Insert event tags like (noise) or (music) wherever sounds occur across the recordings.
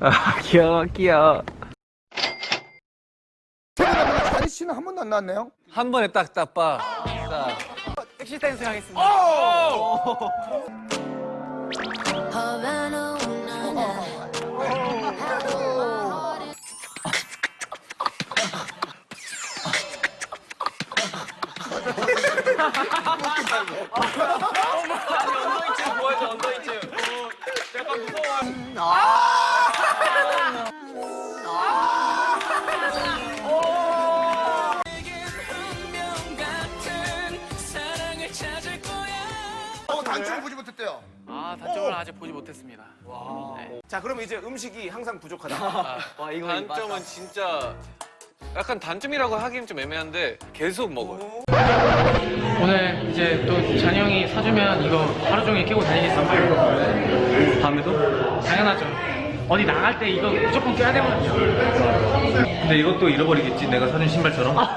아 귀여워 귀여워 자리 씨는 한 번도 안 나왔네요. 한 번에 딱딱 봐 자, 섹시 댄스 하겠습니다 Havana, ooh, na, na. 어, 단점을 보지 못했대요. 아 단점을 아직 보지 못했습니다. 자, 그럼 이제 음식이 항상 부족하다. 단점은 진짜 약간 단점이라고 하기는 좀 애매한데 계속 먹어요 오늘 이제 또 잔이 형이 사주면 이거 하루 종일 끼고 다니겠어. 밤에도? 당연하죠. 어디 나갈 때 이거 무조건 껴야 되거든요. 근데 이것도 잃어버리겠지 내가 사준 신발처럼 (laughs)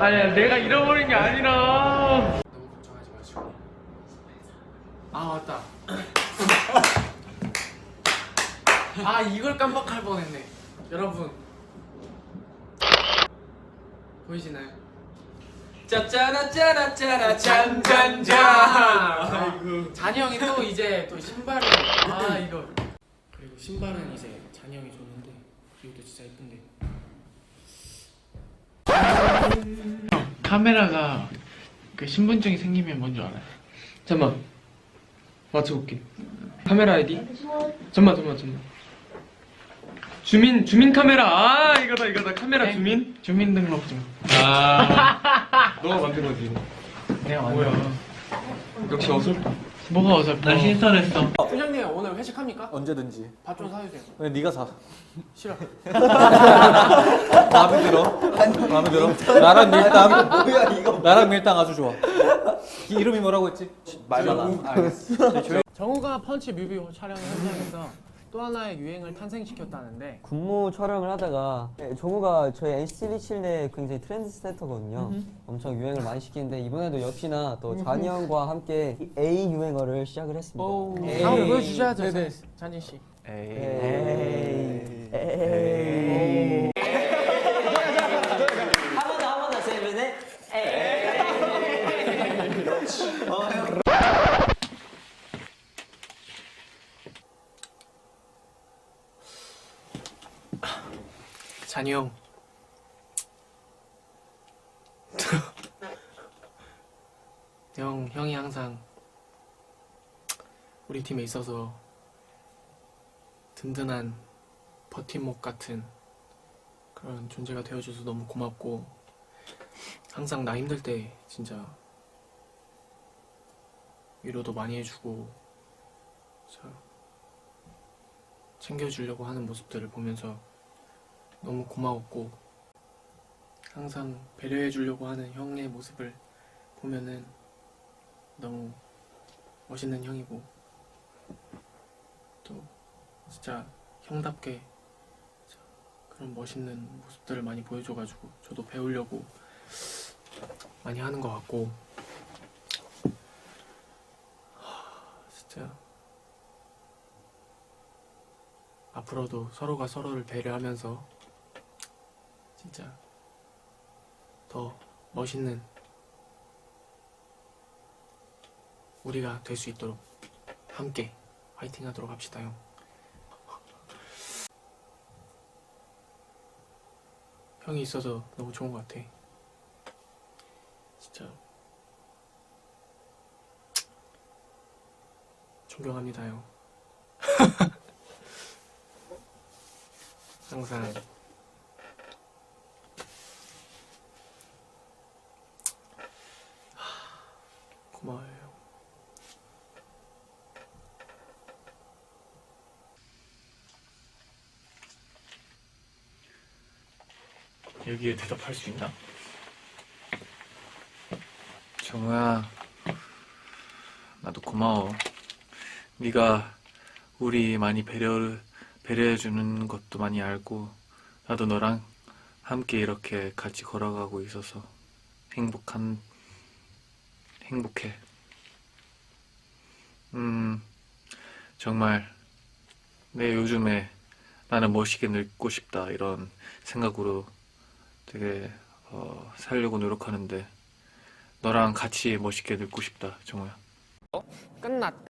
아니 내가 잃어버린 게 아니라. 너무 걱정하지 마시고. 아 맞다. 아 이걸 깜빡할 뻔했네. 여러분 보이시나요? 짜짜라짜라짜라 짠짠짠. 아이고. 잔이 형이 또 이제 또 신발을 아 이거 그리고 신발은 이제 잔이 형이 줬는데 이것도 진짜 예쁜데. 카메라가 그 신분증이 생기면 뭔줄 알아요? 잠만 맞춰볼게 카메라 아이디 잠만 잠만 잠만 주민 주민 카메라 아 이거다 이거다 카메라 주민 주민등록증 아 (laughs) 너가 만든 거지 내가 뭐야 역시 어설퍼 뭐가 어설퍼 난 신선했어 팀장님 오늘 회식합니까? 언제든지. 밥 좀 사주세요 근데 네가 사. 싫어 (laughs) 마음에 들어. 마음에 들어. 나랑 밀당. 뭐야 이거? 나랑 밀당 아주 좋아. 이 이름이 뭐라고 했지? 말만 알겠어. 정우가 펀치 뮤비 촬영 현장에서 또 하나의 유행을 탄생시켰다는데 군무 촬영을 하다가 네, 종우가 저희 NCT127 내 굉장히 트렌드 세터거든요. 엄청 유행을 많이 시키는데 이번에도 역시나 또 잔이 형과 함께 이 A 유행어를 시작을 했습니다. 에이. 한번 보여주셔야죠 잔진 씨 에이. 에이. 한번더한번더 세븐에 잔이 형. (laughs) 형, 형이 항상 우리 팀에 있어서 든든한 버팀목 같은 그런 존재가 되어줘서 너무 고맙고 항상 나 힘들 때 진짜 위로도 많이 해주고 저 챙겨주려고 하는 모습들을 보면서 너무 고마웠고 항상 배려해 주려고 하는 형의 모습을 보면은 너무 멋있는 형이고 또 진짜 형답게 그런 멋있는 모습들을 많이 보여줘가지고 저도 배우려고 많이 하는 것 같고 하, 진짜 앞으로도 서로가 서로를 배려하면서 진짜 더 멋있는 우리가 될 수 있도록 함께 화이팅 하도록 합시다 형. 형이 있어서 너무 좋은 것 같아. 진짜 존경합니다 형. (laughs) 항상 고마워요. 여기에 대답할 수 있나? 정우야 나도 고마워 네가 우리 많이 배려 배려해 주는 것도 많이 알고 나도 너랑 함께 이렇게 같이 걸어가고 있어서 행복한 행복해 음 정말 내 요즘에 나는 멋있게 늙고 싶다 이런 생각으로 되게 어, 살려고 노력하는데 너랑 같이 멋있게 늙고 싶다 정우야. 끝났대.